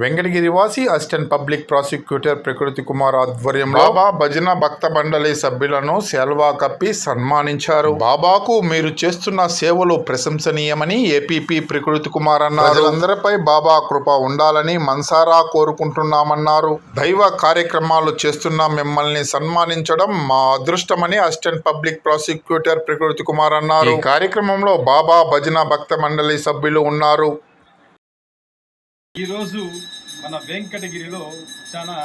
Venkatagiri వాసి assistant public prosecutor Prakruthi Kumar ఆధ్వర్యంలో బాబా భజన భక్త మండలి సభ్యులను సెల్వా కప్పి సన్మానించారు. బాబాకు మీరు చేస్తున్న సేవలు ప్రశంసనీయమని ఏపీపీ ప్రకృతి కుమార్ అన్నారు. అందరిపై బాబా కృప ఉండాలని మనసారా కోరుకుంటున్నామన్నారు. దైవ కార్యక్రమాలు చేస్తున్న మిమ్మల్ని సన్మానించడం మా అదృష్టమని assistant public prosecutor Prakruthi Kumar అన్నారు. ఈ కార్యక్రమంలో బాబా భజన భక్త మండలి సభ్యులు ఉన్నారు. ఈరోజు మన వెంకటగిరిలో చాలా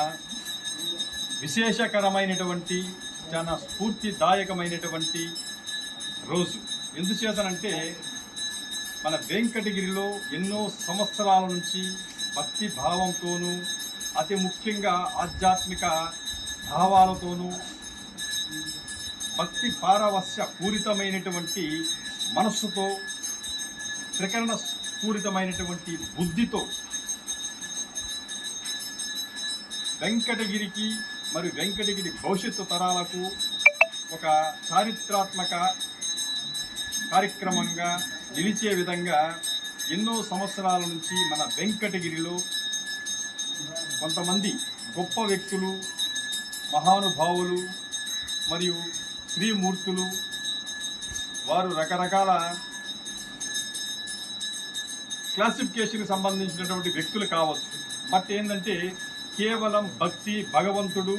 విశేషకరమైనటువంటి చాలా స్ఫూర్తిదాయకమైనటువంటి రోజు. ఎందుచేతనంటే మన వెంకటగిరిలో ఎన్నో సంవత్సరాల నుంచి భక్తి భావంతోనూ అతి ముఖ్యంగా ఆధ్యాత్మిక భావాలతోనూ భక్తి పారవస్య పూరితమైనటువంటి మనస్సుతో త్రికరణ పూరితమైనటువంటి బుద్ధితో వెంకటగిరికి మరియు వెంకటగిరి భవిష్యత్తు తరాలకు ఒక చారిత్రాత్మక కార్యక్రమంగా నిలిచే విధంగా ఎన్నో సంవత్సరాల నుంచి మన వెంకటగిరిలో కొంతమంది గొప్ప వ్యక్తులు మహానుభావులు మరియు శ్రీమూర్తులు వారు రకరకాల క్లాసిఫికేషన్కి సంబంధించినటువంటి వ్యక్తులు కావచ్చు. బట్ ఏంటంటే కేవలం భక్తి భగవంతుడు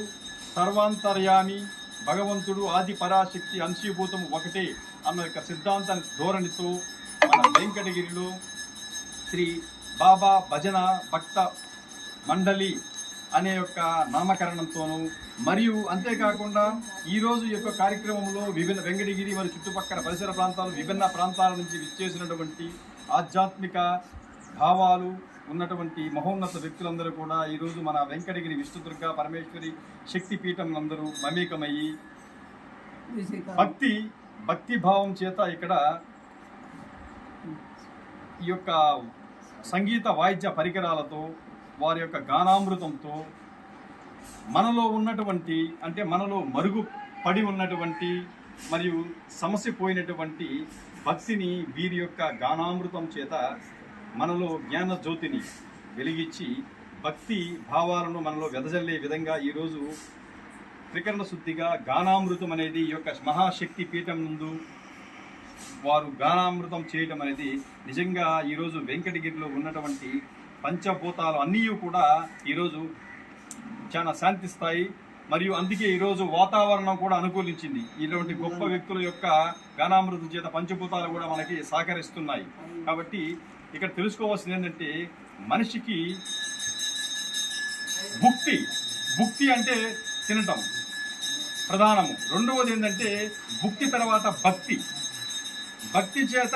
సర్వాంతర్యామి భగవంతుడు ఆది పరాశక్తి అంశీభూతం ఒకటే అన్న యొక్క సిద్ధాంత ధోరణితో మన వెంకటగిరిలో శ్రీ బాబా భజన భక్త మండలి అనే యొక్క నామకరణంతోనూ మరియు అంతేకాకుండా ఈరోజు యొక్క కార్యక్రమంలో విభిన్న వెంకటగిరి మరియు చుట్టుపక్కల పరిసర ప్రాంతాలు విభిన్న ప్రాంతాల నుంచి విచ్చేసినటువంటి ఆధ్యాత్మిక భావాలు ఉన్నటువంటి మహోన్నత వ్యక్తులందరూ కూడా ఈరోజు మన వెంకటగిరి విష్ణుదుర్గ పరమేశ్వరి శక్తిపీఠం అందరూ మమేకమయ్యి భక్తి భక్తి భావం చేత ఇక్కడ ఈ యొక్క సంగీత వాయిద్య పరికరాలతో వారి యొక్క గానామృతంతో మనలో ఉన్నటువంటి అంటే మనలో మరుగు పడి ఉన్నటువంటి మరియు సమస్య పోయినటువంటి భక్తిని వీరి యొక్క గానామృతం చేత మనలో జ్ఞాన జ్యోతిని వెలిగించి భక్తి భావాలను మనలో వెదజల్లే విధంగా ఈరోజు త్రికరణ శుద్ధిగా గానామృతం అనేది ఈ యొక్క మహాశక్తి పీఠం ముందు వారు గానామృతం చేయటం అనేది నిజంగా ఈరోజు వెంకటగిరిలో ఉన్నటువంటి పంచభూతాలు అన్నీ కూడా ఈరోజు చాలా శాంతిస్తాయి మరియు అందుకే ఈరోజు వాతావరణం కూడా అనుకూలించింది. ఇటువంటి గొప్ప వ్యక్తుల యొక్క గానామృతం చేత పంచభూతాలు కూడా మనకి సహకరిస్తున్నాయి. కాబట్టి ఇక్కడ తెలుసుకోవాల్సింది ఏంటంటే మనిషికి భుక్తి భుక్తి అంటే తినటం ప్రధానము. రెండవది ఏంటంటే భుక్తి తర్వాత భక్తి. భక్తి చేత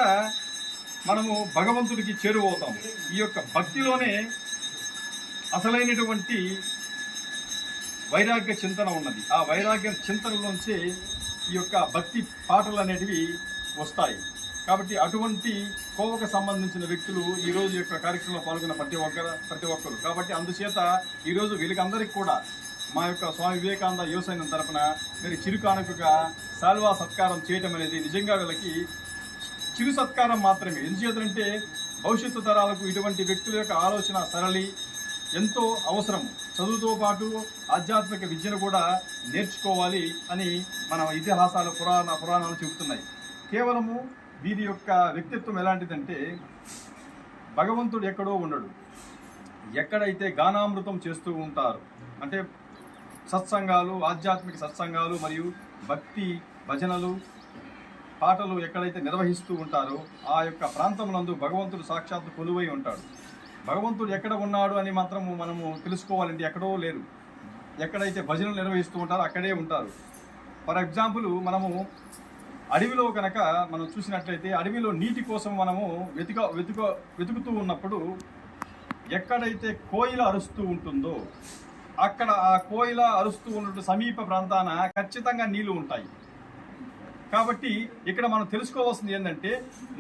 మనము భగవంతుడికి చేరువవుతాము ఈ యొక్క భక్తిలోనే అసలైనటువంటి వైరాగ్య చింతన ఉన్నది. ఆ వైరాగ్య చింతనలోంచి ఈ యొక్క భక్తి పాటలు అనేటివి వస్తాయి. కాబట్టి అటువంటి కోవకు సంబంధించిన వ్యక్తులు ఈ రోజు యొక్క కార్యక్రమంలో పాల్గొన్న ప్రతి ఒక్కరు ప్రతి ఒక్కరు. కాబట్టి అందుచేత ఈరోజు వీళ్ళకందరికీ కూడా మా యొక్క స్వామి వివేకానంద యువసైన్యం తరపున మీరు చిరుకానుకగా సాల్వా సత్కారం చేయటం అనేది నిజంగా వీళ్ళకి చిరు సత్కారం మాత్రమే. ఎందుచేతంటే భవిష్యత్తు తరాలకు ఇటువంటి వ్యక్తుల యొక్క ఆలోచన సరళి ఎంతో అవసరం. చదువుతో పాటు ఆధ్యాత్మిక విద్యను కూడా నేర్చుకోవాలి అని మన ఇతిహాసాలు పురాణ పురాణాలు చెబుతున్నాయి. కేవలము వీరి యొక్క వ్యక్తిత్వం ఎలాంటిదంటే భగవంతుడు ఎక్కడో ఉండడు. ఎక్కడైతే గానామృతం చేస్తూ ఉంటారు అంటే సత్సంగాలు ఆధ్యాత్మిక సత్సంగాలు మరియు భక్తి భజనలు పాటలు ఎక్కడైతే నిర్వహిస్తూ ఉంటారో ఆ యొక్క ప్రాంతమునందు భగవంతుడు సాక్షాత్తు కొలువై ఉంటాడు. భగవంతుడు ఎక్కడ ఉన్నాడు అని మాత్రం మనము తెలుసుకోవాలంటే ఎక్కడో లేరు. ఎక్కడైతే భజనలు నిర్వహిస్తూ ఉంటారో అక్కడే ఉంటారు. ఫర్ ఎగ్జాంపుల్ మనము అడవిలో కనుక మనం చూసినట్లయితే అడవిలో నీటి కోసం మనము వెతుక వెతుక వెతుకుతూ ఉన్నప్పుడు ఎక్కడైతే కోయిల అరుస్తూ ఉంటుందో అక్కడ ఆ కోయిల అరుస్తూ ఉన్నట్టు సమీప ప్రాంతాన ఖచ్చితంగా నీళ్ళు ఉంటాయి. కాబట్టి ఇక్కడ మనం తెలుసుకోవాల్సింది ఏంటంటే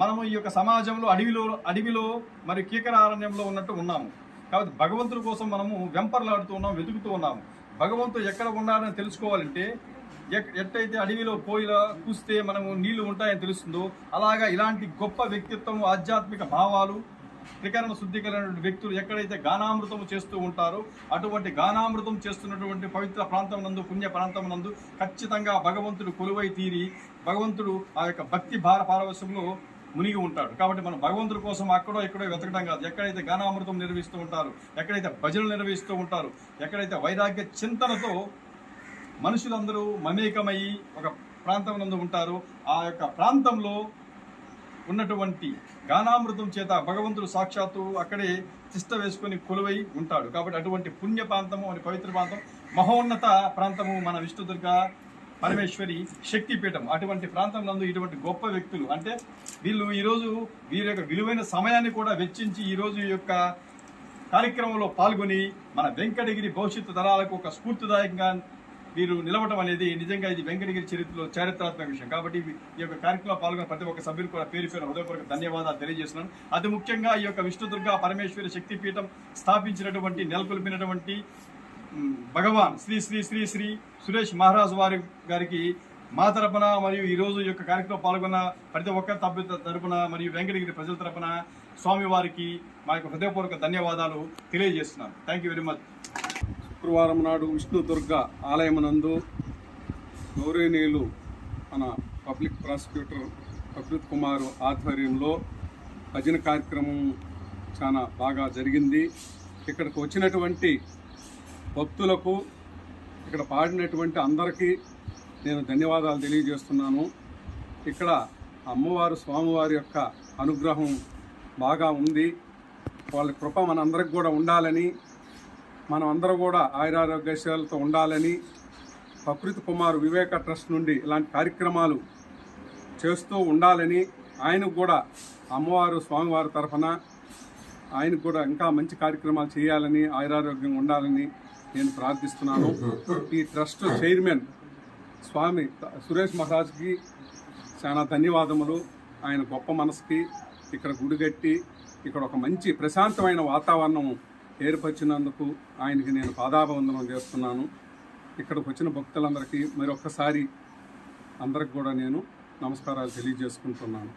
మనము ఈ యొక్క సమాజంలో అడవిలో అడవిలో మరియు కీకరారణ్యంలో ఉన్నట్టు ఉన్నాము. కాబట్టి భగవంతుడి కోసం మనము వెంపర్లాడుతూ ఉన్నాం వెతుకుతూ ఉన్నాము. భగవంతుడు ఎక్కడ ఉన్నాడని తెలుసుకోవాలంటే ఎట్టయితే అడవిలో కోయిల కూస్తే మనము నీళ్ళు ఉంటాయని తెలుస్తుందో అలాగా ఇలాంటి గొప్ప వ్యక్తిత్వం ఆధ్యాత్మిక భావాలు త్రికరణ శుద్ధీకరణ వ్యక్తులు ఎక్కడైతే గానామృతం చేస్తూ ఉంటారో అటువంటి గానామృతం చేస్తున్నటువంటి పవిత్ర ప్రాంతం నందు పుణ్య ప్రాంతం నందు ఖచ్చితంగా భగవంతుడు కొలువై తీరి భగవంతుడు ఆ యొక్క భక్తి భార పారవశ్యంలో మునిగి ఉంటాడు. కాబట్టి మనం భగవంతుడి కోసం అక్కడో ఎక్కడో వెతకడం కాదు. ఎక్కడైతే గానామృతం నిర్వహిస్తూ ఉంటారు ఎక్కడైతే భజనలు నిర్వహిస్తూ ఉంటారు ఎక్కడైతే వైరాగ్య చింతనతో మనుషులందరూ మమేకమయ్యి ఒక ప్రాంతం నందు ఉంటారు. ఆ యొక్క ప్రాంతంలో ఉన్నటువంటి గానామృతం చేత భగవంతుడు సాక్షాత్తు అక్కడే తిష్ట వేసుకొని కొలువై ఉంటాడు. కాబట్టి అటువంటి పుణ్య ప్రాంతము అని పవిత్ర ప్రాంతం మహోన్నత ప్రాంతము మన విష్ణుదుర్గ పరమేశ్వరి శక్తిపీఠం. అటువంటి ప్రాంతం నందు ఇటువంటి గొప్ప వ్యక్తులు అంటే వీళ్ళు ఈరోజు వీరి యొక్క విలువైన సమయాన్ని కూడా వెచ్చించి ఈరోజు ఈ యొక్క కార్యక్రమంలో పాల్గొని మన వెంకటగిరి భవిష్యత్తు తరాలకు ఒక స్ఫూర్తిదాయకంగా వీరు నిలవటం అనేది నిజంగా ఇది వెంకటగిరి చరిత్రలో చారిత్రాత్మక విషయం. కాబట్టి ఈ యొక్క కార్యక్రమంలో పాల్గొన్న ప్రతి ఒక్క సభ్యులు కూడా పేరు పేరు హృదయపూర్వక ధన్యవాదాలు తెలియజేస్తున్నాను. అతి ముఖ్యంగా ఈ యొక్క విష్ణుదుర్గ పరమేశ్వరి శక్తిపీఠం స్థాపించినటువంటి నెలకొల్పినటువంటి భగవాన్ శ్రీ శ్రీ శ్రీ శ్రీ సురేష్ మహారాజ్ వారి గారికి మా తరపున మరియు ఈరోజు ఈ యొక్క కార్యక్రమం పాల్గొన్న ప్రతి ఒక్క తరపు తరపున మరియు వెంకటగిరి ప్రజల తరపున స్వామివారికి మా యొక్క హృదయపూర్వక ధన్యవాదాలు తెలియజేస్తున్నాను. థ్యాంక్ యూ వెరీ మచ్ శుక్రవారం నాడు విష్ణు దుర్గ ఆలయమునందు గౌరవనీయులు మన పబ్లిక్ ప్రాసిక్యూటర్ ప్రకృత్ కుమార్ ఆధ్వర్యంలో భజన కార్యక్రమం చాలా బాగా జరిగింది. ఇక్కడికి వచ్చినటువంటి భక్తులకు ఇక్కడ పాడినటువంటి అందరికీ నేను ధన్యవాదాలు తెలియజేస్తున్నాను. ఇక్కడ అమ్మవారు స్వామివారి యొక్క అనుగ్రహం బాగా ఉంది. వాళ్ళ కృప మనందరికి కూడా ఉండాలని మనం అందరూ కూడా ఆయురారోగ్యశాలతో ఉండాలని ప్రకృతి కుమార్ వివేక ట్రస్ట్ నుండి ఇలాంటి కార్యక్రమాలు చేస్తూ ఉండాలని ఆయనకు కూడా అమ్మవారు స్వామివారి తరఫున ఆయనకు కూడా ఇంకా మంచి కార్యక్రమాలు చేయాలని ఆయురారోగ్యంగా ఉండాలని నేను ప్రార్థిస్తున్నాను. ఈ ట్రస్ట్ చైర్మన్ స్వామి సురేష్ మహారాజ్కి చాలా ధన్యవాదములు. ఆయన గొప్ప మనసుకి ఇక్కడ గుడి కట్టి ఇక్కడ ఒక మంచి ప్రశాంతమైన వాతావరణం ఏర్పరిచినందుకు ఆయనకి నేను పాదాభివందనం చేస్తున్నాను. ఇక్కడికి వచ్చిన భక్తులందరికీ మరొక్కసారి అందరికి కూడా నేను నమస్కారాలు తెలియజేసుకుంటున్నాను.